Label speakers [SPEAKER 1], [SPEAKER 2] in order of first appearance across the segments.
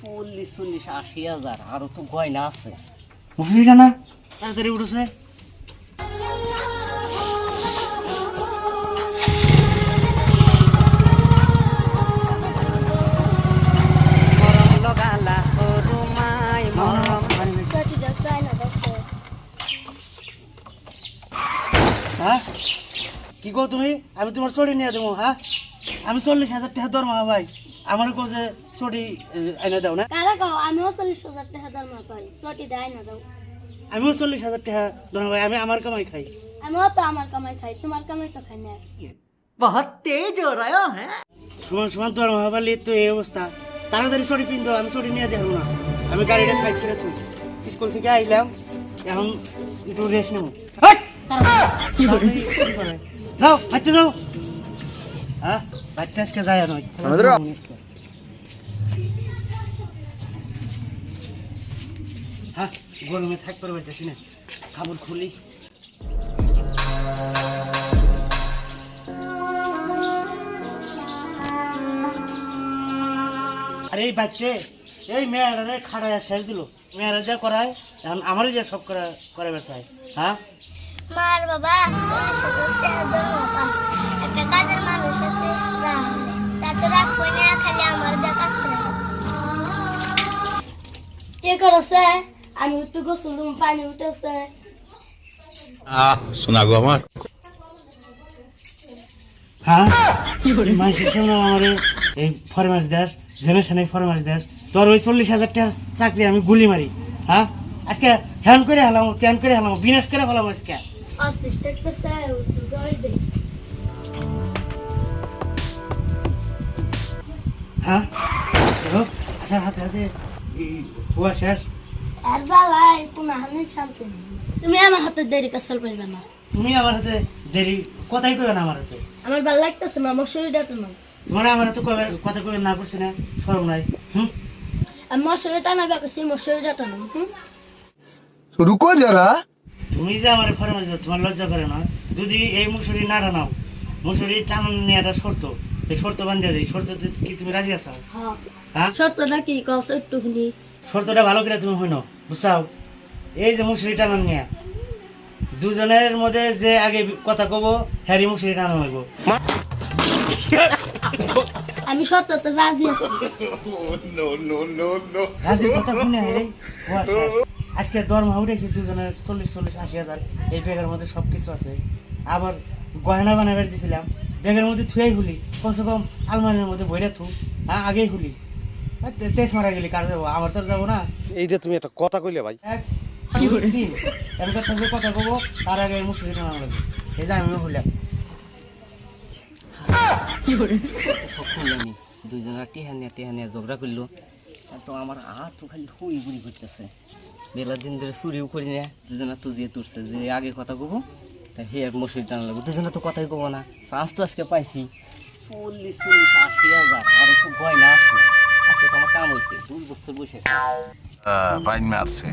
[SPEAKER 1] চল্লিশ চল্লিশ আশি হাজার আরও তো গয়না আছে।
[SPEAKER 2] মুসুরিটা না? তাড়াতাড়ি উঠেছে। হ্যাঁ? কি কো তুমি? আমি তোমার চড়ি নিয়ে দেবো হ্যাঁ? আমি চল্লিশ হাজার টাকা দরমা ভাই। আমার কো যে চড়ি এনে দাও না।
[SPEAKER 3] কারা কও আমিও চল্লিশ হাজার টাকা দরমা পাই ছটি দেয় না দাও।
[SPEAKER 2] আমিও চল্লিশ হাজার টাকা দরমা ভাই আমি আমার কামাই খাই।
[SPEAKER 3] আমিও তো আমার কামাই খাই তোমার কামাই তো খাই না।
[SPEAKER 1] বহুত তেজ হো রहा है
[SPEAKER 2] সমান সমান দরমা পারলে তো এই অবস্থা। তাড়াতাড়ি চড়ি পিন দাও আমি চড়ি নিয়ে দেবো না। আমি গাড়িটা সাইড করে থুই স্কুল থেকে আইলাম এখন একটু রেস্ট নেব? যাও বাচ্চা যাও। হ্যাঁ? বাচ্চা আজকে যায় নয় হ্যাঁ গরমে থাকতে পারতেছি না খাবার খুলি। আরে এই বাচ্চে এই মেয়েরা রে খাড়ায় শেষ দিল। মেয়েরা যা করায় এখন আমারই যা সব করা করে বেড়ায় হ্যাঁ?
[SPEAKER 3] মার বাবা। করছে আমি একটু গোসল পানি উঠেছে
[SPEAKER 4] আহ শোনা গো আমার
[SPEAKER 2] হ্যাঁ মানুষের সামনে আমার এই ফরমাস দেশ জেনে শুনে ফরমাস দেশ। তোর ওই চল্লিশ হাজার টাকার চাকরি আমি গুলি মারি হ্যাঁ আজকে হ্যান করে হলাম ট্যান করে হলাম বিনাশ করে হলাম আজকে। হ্যাঁ হাতে হাতে। এই শেষ?
[SPEAKER 3] আর জ্বালায় পুনা হানি শান্তি তুমি আমার হাতে দেরি পেছাল পারবে না।
[SPEAKER 2] তুমি আমার হাতে দেরি কথাই কবে না আমার হাতে।
[SPEAKER 3] আমার ভালো লাগতেছে না আমার শরীরটা তো না
[SPEAKER 2] তোমার আমার হাতে কবে কথা কবে না করছি না সরম নাই হুম?
[SPEAKER 3] আমি মশারি টানা বেকাছি মশারিটা টানা হুম?
[SPEAKER 4] রুকো যারা।
[SPEAKER 2] তুমি যে আমার ফরমাস দাও তোমার লজ্জা করে না। যদি এই মুসুরি না টানাও মুসুরি টানান নেওয়াটা শর্ত। এই শর্ত বান্ধিয়ে দেয় শর্ত কি তুমি রাজি আছো?
[SPEAKER 3] হ্যাঁ।
[SPEAKER 2] হ্যাঁ?
[SPEAKER 3] সত্যটা কি? কস একটুখানি।
[SPEAKER 2] শর্তটা ভালো করে তুমি হইনো বুঝছাও? এই যে মুসুরি টানান নিয়ে দুজনের মধ্যে যে আগে কথা কব হ্যারি মুসুরি টানানো হইব
[SPEAKER 3] আমি সত্যতে রাজি আছি।
[SPEAKER 2] কথা শুনে হ্যারি আজকে দরমা উঠেছে দুজনের চল্লিশ চল্লিশ আশি হাজার। এই ব্যাগের মধ্যে সব কিছু আছে। আবার গয়না বানাবার দিয়েছিলাম ব্যাগের মধ্যে থুয়াই খুলি কমসে কম আলমারির মধ্যে বইরা থু। হ্যাঁ আগেই খুলি। তেজ মারা গেলি কার যাব। আমার তো আর যাব না।
[SPEAKER 5] এইটা তুমি একটা কথা কইলে ভাই।
[SPEAKER 2] এর কথা যে কথা কবো তার আগে লাগবে। এই যে আমিও হইলাম
[SPEAKER 1] সব শুনলাম দুইজনের টিহানিয়া টিহানিয়া ঝগড়া করল। আর তো আমার হাত তো খালি হুই গুড়ি করতেছে। বেলা দিন ধরে চুরিও করি না দুজনে তো যে তুলছে যে আগে কথা কব তা হে আর মসুরি টানা লাগবে। দুজনে তো কথাই কব না। চান্স তো আজকে পাইছি। চল্লিশ চল্লিশ আশি হাজার আরও তো গয়না আছে। আজকে তো আমার কাম হয়েছে দুই বছর বসে
[SPEAKER 4] বাইন মারছে।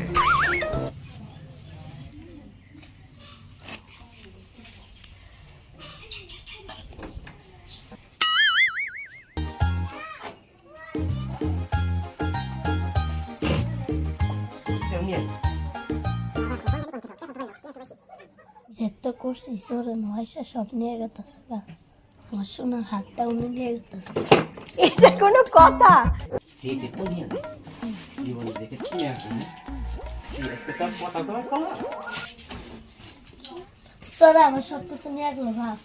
[SPEAKER 3] যেতে করছি চোরে নয়সা সব নিয়ে গেতেছে গা আমার সোনার হাতটা উনি এটা কোনো কথা।
[SPEAKER 1] আজকে তার
[SPEAKER 3] আমার সব কিছু নিয়ে গেলো ভাব।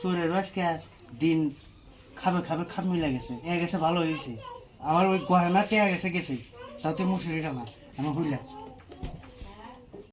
[SPEAKER 2] চোরের দিন খাবে খাবে খাপ মিলে গেছে এ গেছে ভালো হয়েছে। আমার ওই গহনা টেয়া গেছে গেছে। তাতে মুসুরি ডালা আমার হইলাম